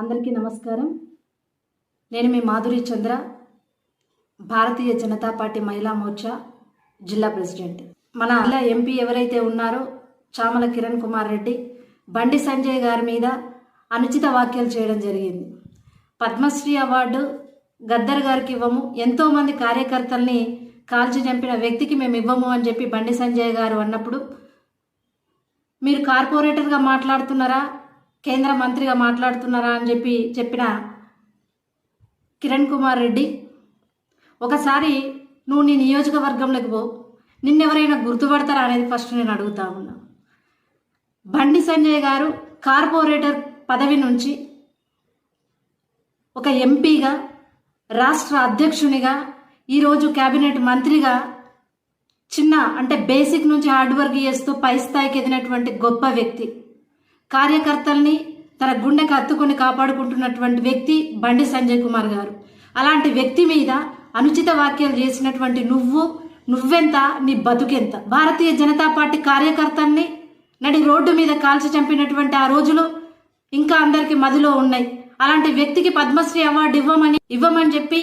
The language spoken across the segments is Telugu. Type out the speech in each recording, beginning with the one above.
అందరికీ నమస్కారం. నేను మీ మాధురి చంద్ర భారతీయ జనతా పార్టీ మహిళా మోర్చా జిల్లా ప్రెసిడెంట్. మన జిల్లా ఎంపీ ఎవరైతే ఉన్నారో చామల కిరణ్ కుమార్ రెడ్డి బండి సంజయ్ గారి మీద అనుచిత వ్యాఖ్యలు చేయడం జరిగింది. పద్మశ్రీ అవార్డు గద్దర్ గారికి ఇవ్వము. ఎంతోమంది కార్యకర్తల్ని కాల్చి చంపిన వ్యక్తికి మేము ఇవ్వము అని చెప్పి బండి సంజయ్ గారు అన్నప్పుడు మీరు కార్పొరేటర్గా మాట్లాడుతున్నారా? కేంద్ర మంత్రిగా మాట్లాడుతున్నారా అని చెప్పి చెప్పిన కిరణ్ కుమార్ రెడ్డి ఒకసారి నువ్వు నీ నియోజకవర్గంలోకి పో నిన్నెవరైనా గుర్తుపడతారా అనేది ఫస్ట్ నేను అడుగుతా ఉన్నా. బండి సంజయ్ గారు కార్పొరేటర్ పదవి నుంచి ఒక ఎంపీగా రాష్ట్ర అధ్యక్షునిగా ఈరోజు కేబినెట్ మంత్రిగా చిన్న అంటే బేసిక్ నుంచి హార్డ్ వర్క్ చేస్తూ పై స్థాయికి ఎదిగినటువంటి గొప్ప వ్యక్తి. కార్యకర్తల్ని తన గుండెకు హత్తుకొని కాపాడుకుంటున్నటువంటి వ్యక్తి బండి సంజయ్ కుమార్ గారు. అలాంటి వ్యక్తి మీద అనుచిత వ్యాఖ్యలు చేసినటువంటి నువ్వు నువ్వెంత నీ బతుకెంత? భారతీయ జనతా పార్టీ కార్యకర్తల్ని నడి రోడ్డు మీద కాల్చి చంపినటువంటి ఆ రోజులు ఇంకా అందరికి మదిలో ఉన్నాయి. అలాంటి వ్యక్తికి పద్మశ్రీ అవార్డు ఇవ్వమని ఇవ్వమని చెప్పి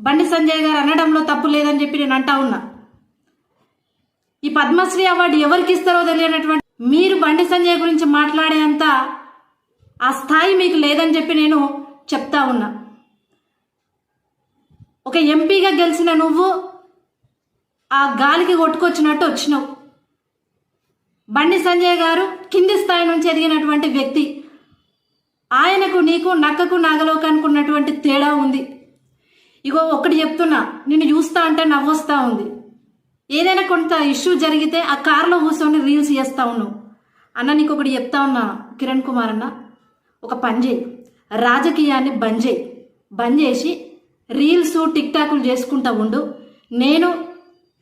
బండి సంజయ్ గారు అనడంలో తప్పు లేదని చెప్పి నేను అంటా ఉన్నా. ఈ పద్మశ్రీ అవార్డు ఎవరికి ఇస్తారో తెలియనటువంటి మీరు బండి సంజయ్ గురించి మాట్లాడేంత ఆ స్థాయి మీకు లేదని చెప్పి నేను చెప్తా ఉన్నా. ఒక ఎంపీగా గెలిచిన నువ్వు ఆ గాలికి కొట్టుకొచ్చినట్టు వచ్చినావు. బండి సంజయ్ గారు కింది స్థాయి నుంచి ఎదిగినటువంటి వ్యక్తి. ఆయనకు నీకు నక్కకు నాగలోకానికి ఉన్నటువంటి తేడా ఉంది. ఇగో ఒకటి చెప్తున్నా నిన్ను చూస్తా అంటే నవ్వొస్తా ఉంది. ఏదైనా కొంత ఇష్యూ జరిగితే ఆ కార్లో కూర్చొని రీల్స్ చేస్తా ఉన్నావు అన్న నీకు ఒకటి చెప్తా ఉన్నా. కిరణ్ కుమార్ అన్న ఒక పని చేయి. రాజకీయాన్ని బంద్ చేయి. బంద్ చేసి రీల్స్ టిక్ టాకులు చేసుకుంటా ఉండు. నేను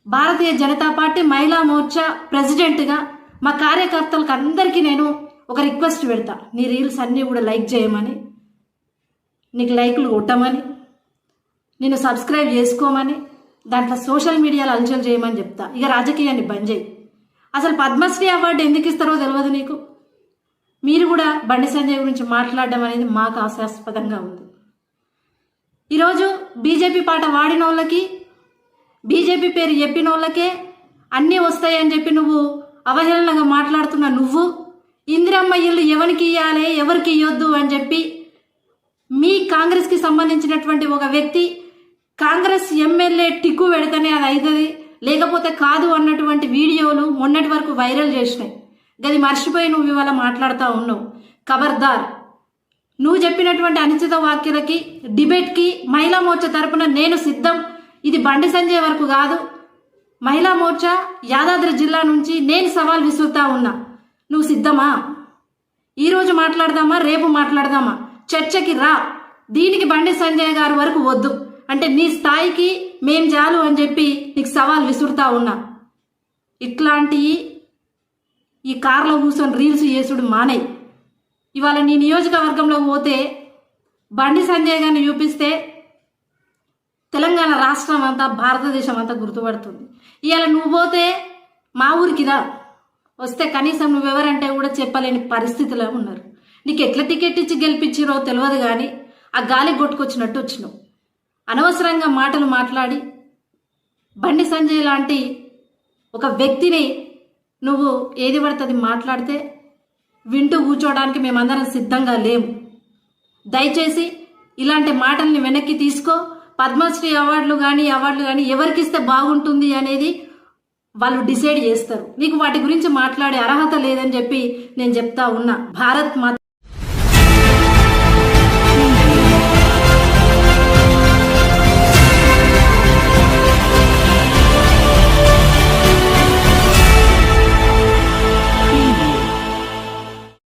భారతీయ జనతా పార్టీ మహిళా మోర్చా ప్రెసిడెంట్గా మా కార్యకర్తలకు అందరికీ నేను ఒక రిక్వెస్ట్ పెడతా. నీ రీల్స్ అన్నీ కూడా లైక్ చేయమని నీకు లైకులు కొట్టమని నేను సబ్స్క్రైబ్ చేసుకోమని దాంట్లో సోషల్ మీడియాలో అలచల్ చేయమని చెప్తా. ఇక రాజకీయాన్ని బంద్ చేయి. అసలు పద్మశ్రీ అవార్డు ఎందుకు ఇస్తారో తెలియదు నీకు? మీరు కూడా బండి సంజయ్ గురించి మాట్లాడడం అనేది మాకు ఆశాస్పదంగా ఉంది. ఈరోజు బీజేపీ పాట వాడిన వాళ్ళకి బీజేపీ పేరు చెప్పిన వాళ్ళకే అన్నీ వస్తాయని చెప్పి నువ్వు అవహేళనగా మాట్లాడుతున్న నువ్వు ఇందిరమ్మ ఇల్లు ఎవరికి ఇవ్వాలి ఎవరికి ఇవ్వద్దు అని చెప్పి మీ కాంగ్రెస్కి సంబంధించినటువంటి ఒక వ్యక్తి కాంగ్రెస్ ఎమ్మెల్యే టిక్కు పెడితేనే అది అవుతుంది లేకపోతే కాదు అన్నటువంటి వీడియోలు మొన్నటి వరకు వైరల్ చేసినాయి. గది మర్చిపోయి నువ్వు ఇవాళ మాట్లాడుతూ ఉన్నావు. ఖబర్దార్ నువ్వు చెప్పినటువంటి అనుచిత వాక్యాలకి డిబేట్కి మహిళా మోర్చా తరపున నేను సిద్ధం. ఇది బండి సంజయ్ వరకు కాదు. మహిళా మోర్చా యాదాద్రి జిల్లా నుంచి నేను సవాల్ విసురుతా ఉన్నా. నువ్వు సిద్ధమా? ఈరోజు మాట్లాడదామా? రేపు మాట్లాడదామా? చర్చకి రా. దీనికి బండి సంజయ్ గారు వరకు వద్దు. అంటే నీ స్థాయికి మేం చాలు అని చెప్పి నీకు సవాల్ విసురుతా ఉన్నా. ఇట్లాంటి ఈ కార్లో కూర్చొని రీల్స్ చేసుడు మానే ఇవాళ నీ నియోజకవర్గంలో పోతే బండి సంజయ్ గారిని చూపిస్తే తెలంగాణ రాష్ట్రం అంతా భారతదేశం అంతా గుర్తుపడుతుంది. ఇవాళ నువ్వు పోతే మా ఊరికిరా వస్తే కనీసం నువ్వెవరంటే కూడా చెప్పలేని పరిస్థితిలో ఉన్నారు. నీకు ఎట్లా టికెట్ ఇచ్చి గెలిపించిరో తెలియదు కానీ ఆ గాలి కొట్టుకొచ్చినట్టు వచ్చినావు. అనవసరంగా మాటలు మాట్లాడి బండి సంజయ్ లాంటి ఒక వ్యక్తిని నువ్వు ఏది పడుతుంది మాట్లాడితే వింటూ కూర్చోవడానికి మేమందరం సిద్ధంగా లేము. దయచేసి ఇలాంటి మాటల్ని వెనక్కి తీసుకో. పద్మశ్రీ అవార్డులు కానీ అవార్డులు కానీ ఎవరికి ఇస్తే బాగుంటుంది అనేది వాళ్ళు డిసైడ్ చేస్తారు. నీకు వాటి గురించి మాట్లాడే అర్హత లేదని చెప్పి నేను చెప్తా ఉన్నా. భారత్ మాత